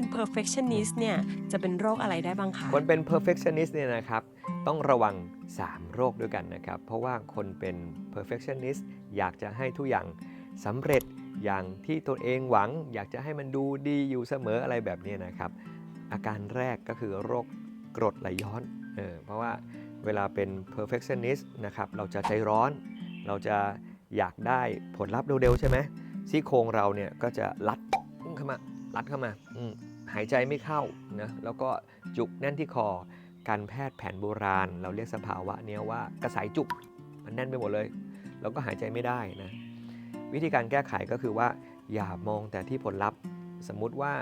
เป็น perfectionist เนี่ยจะเป็นโรคอะไรได้บ้างคะ คนเป็น perfectionist เนี่ยนะครับต้องระวัง 3 โรคด้วยกันนะครับ เพราะว่าคนเป็น perfectionist อยากจะให้ทุกอย่างสำเร็จอย่างที่ตัวเองหวัง อยากจะให้มันดูดีอยู่เสมออะไรแบบนี้นะครับ อาการแรกก็คือโรคกรดไหลย้อนเออเพราะว่าเวลาเป็น perfectionist นะครับเราจะใจร้อน เราจะอยากได้ผลลัพธ์เร็วๆใช่ไหมซี่โครงเราเนี่ยก็จะรัดเข้ามา รัดเข้ามาอืมหายใจไม่เข้านะแล้วก็จุกแน่นที่คอการแพทย์แผนโบราณ เราเรียกสภาวะเนี้ยว่ากระสายจุกมันแน่นไปหมดเลย แล้วก็หายใจไม่ได้นะวิธีการแก้ไขก็คือว่า อย่ามองแต่ที่ผลลัพธ์ สมมุติว่า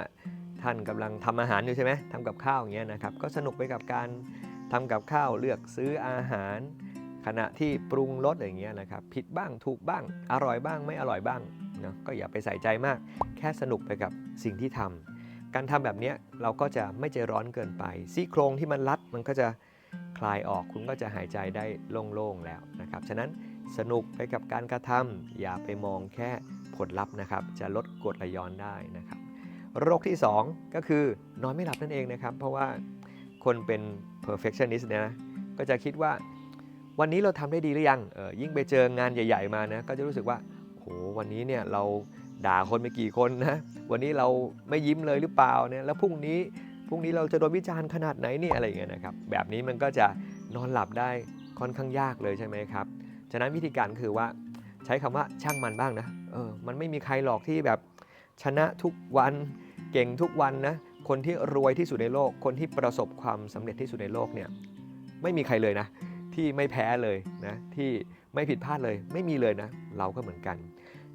ท่านกำลังทำอาหารอยู่ใช่ไหมทำกับข้าวอย่างเงี้ยนะครับก็สนุกไปกับการทำกับข้าวเลือกซื้ออาหาร ขณะที่ปรุงรสอย่างเงี้ยนะครับผิดบ้างถูกบ้างอร่อยบ้างไม่อร่อยบ้าง เนาะก็อย่าไปใส่ใจมาก แค่สนุกไปกับสิ่งที่ทำการทำแบบนี้เราก็จะไม่ใจร้อนเกินไป ซี่โครงที่มันรัดมันก็จะคลายออกคุณก็จะหายใจได้โล่งๆแล้วนะครับฉะนั้นสนุกไปกับการกระทำอย่าไปมองแค่ผลลัพธ์นะครับ จะลดกรดไหลย้อนได้นะครับโรคที่ 2 ก็คือนอนไม่หลับนั่นเองนะครับ เพราะว่าคนเป็น perfectionist เนี่ยนะก็จะคิดว่าวันนี้เราทำได้ดีหรือยังเออยิ่งไปเจองานใหญ่ ๆมานะก็จะรู้สึกว่า โหวันนี้เนี่ยเราด่าคนไปกี่คนนะ วันนี้เราไม่ยิ้มเลยหรือเปล่าเนี่ยแล้วพรุ่งนี้พรุ่งนี้เราจะโดนวิจารณ์ขนาดไหนเนี่ยอะไรเงี้ยนะครับ แบบนี้มันก็จะนอนหลับได้ค่อนข้างยากเลยใช่ไหมครับ ฉะนั้นวิธีการคือว่าใช้คำว่าช่างมันบ้างนะเออมันไม่มีใครหรอกที่แบบชนะทุกวันเก่งทุกวันนะคนที่รวยที่สุดในโลก คนที่ประสบความสำเร็จที่สุดในโลกเนี่ยไม่มีใครเลยนะ ที่ไม่แพ้เลยนะที่ไม่ผิดพลาดเลย ไม่มีเลยนะ เราก็เหมือนกัน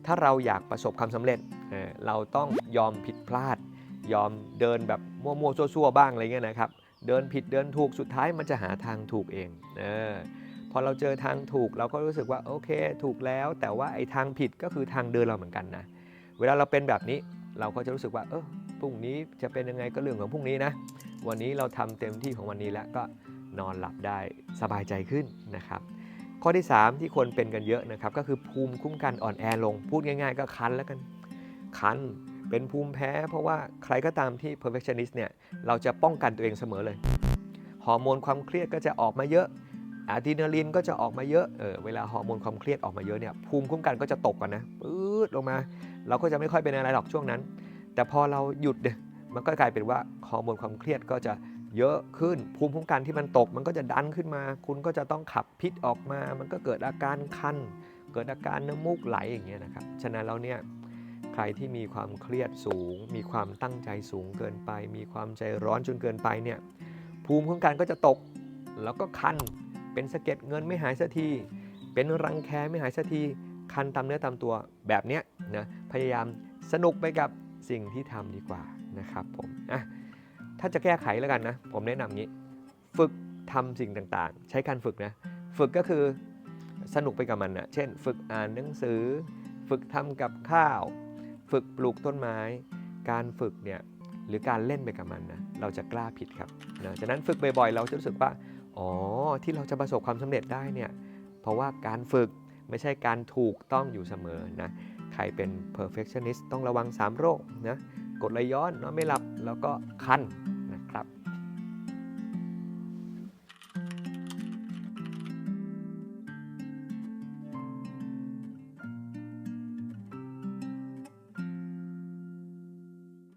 ถ้าเราอยากประสบความสำเร็จเเราต้องยอมผิดพลาด ยอมเดินแบบมั่วๆซั่วๆบ้างอะไรเงี้ยนะครับ เดินผิดเดินถูกสุดท้ายมันจะหาทางถูกเองเออพอเราเจอทางถูกเราก็รู้สึกว่าโอเคถูกแล้ว แต่ว่าไอ้ทางผิดก็คือทางเดินเราเหมือนกันนะเวลาเราเป็นแบบนี้เราก็จะรู้สึกว่าเออพรุ่งนี้จะเป็นยังไงก็เรื่องของพรุ่งนี้นะ วันนี้เราทำเต็มที่ของวันนี้แล้วก็ นอนหลับได้สบายใจขึ้นนะครับ ข้อที่ 3 ที่คนเป็นกันเยอะนะครับ ก็คือภูมิคุ้มกันอ่อนแอลง พูดง่ายๆ ก็คันแล้วกันคันเป็นภูมิแพ้ เพราะว่าใครก็ตามที่ perfectionist เนี่ยเราจะป้องกันตัวเองเสมอเลยฮอร์โมนความเครียดก็จะออกมาเยอะอะดรีนาลีนก็จะออกมาเยอะเออเวลาฮอร์โมนความเครียดออกมาเยอะเนี่ยภูมิคุ้มกันก็จะตกกันนะปื๊ดลงมา เราก็จะไม่ค่อยเป็นอะไรหรอกช่วงนั้น แต่พอเราหยุดเนี่ยมันก็กลายเป็นว่าฮอร์โมนความเครียดก็จะ เยอะขึ้น ภูมิคุ้มกันที่มันตก มันก็จะดันขึ้นมา คุณก็จะต้องขับพิษออกมา มันก็เกิดอาการคัน เกิดอาการน้ำมูกไหลอย่างเงี้ยนะครับ ฉะนั้นแล้วเนี่ยใครที่มีความเครียดสูง มีความตั้งใจสูงเกินไป มีความใจร้อนจนเกินไปเนี่ยภูมิคุ้มกันก็จะตก แล้วก็คัน เป็นสะเก็ดเงินไม่หายสักที เป็นรังแคไม่หายสักที คันตามเนื้อตามตัวแบบเนี้ยนะ พยายามสนุกไปกับสิ่งที่ทำดีกว่านะครับผมอะ ถ้าจะแก้ไขแล้วกันนะ ผมแนะนำงี้ ฝึกทำสิ่งต่างๆ ใช้การฝึกนะ ฝึกก็คือสนุกไปกับมันนะเช่น ฝึกอ่านหนังสือ ฝึกทำกับข้าว ฝึกปลูกต้นไม้ การฝึกเนี่ยหรือการเล่นไปกับมันนะเราจะกล้าผิดครับนะฉะนั้นฝึกบ่อยๆ เราจะรู้สึกว่าอ๋อที่เราจะประสบความสำเร็จได้เนี่ยเพราะว่าการฝึกไม่ใช่การถูกต้องอยู่เสมอนะใครเป็น perfectionist ต้องระวัง 3 โรคนะกดไหลย้อนนอนไม่หลับแล้วก็คัน